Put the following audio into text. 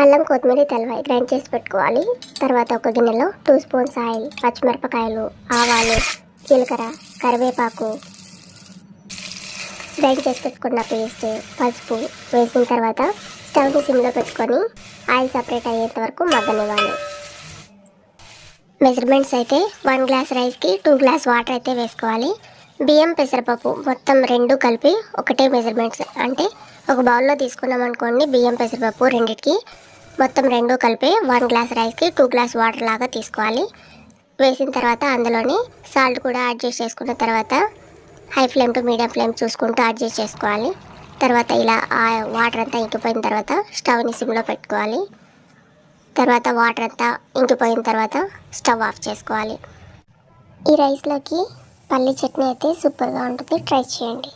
అల్లం కొత్తిమీర తెల్లవాయి గ్రైండ్ చేసి పెట్టుకోవాలి. తర్వాత ఒక గిన్నెలో టూ స్పూన్స్ ఆయిల్ పచ్చిమిరపకాయలు ఆవాలు జీలకర్ర కరివేపాకు. గ్రైండ్ చేసి పెట్టుకున్న పేస్ట్ పసుపు వేసిన తర్వాత స్టవ్ని సిమ్లో పెట్టుకొని ఆయిల్ సపరేట్ అయ్యేంత వరకు మగ్గనివ్వాలి. మెజర్మెంట్స్ అయితే వన్ గ్లాస్ రైస్కి టూ గ్లాస్ వాటర్ అయితే వేసుకోవాలి. బియ్యం పెసరపప్పు మొత్తం రెండు కలిపి ఒకటే మెజర్మెంట్స్ అంటే ఒక బౌల్లో తీసుకున్నాం అనుకోండి బియ్యం పెసరపప్పు రెండిటికి మొత్తం రెండు కలిపి వన్ గ్లాస్ రైస్కి టూ గ్లాస్ వాటర్ లాగా తీసుకోవాలి. వేసిన తర్వాత అందులోని సాల్ట్ కూడా అడ్జస్ట్ చేసుకున్న తర్వాత high flame to medium flame చూసుకుంటూ అడ్జస్ట్ చేసుకోవాలి. తర్వాత ఇలా ఆ వాటర్ అంతా ఇంకిపోయిన తర్వాత స్టవ్ని సిమ్లో పెట్టుకోవాలి. తర్వాత వాటర్ అంతా ఇంకిపోయిన తర్వాత స్టవ్ ఆఫ్ చేసుకోవాలి. ఈ రైస్లోకి పల్లీ చట్నీ అయితే సూపర్గా ఉంటుంది. ట్రై చేయండి.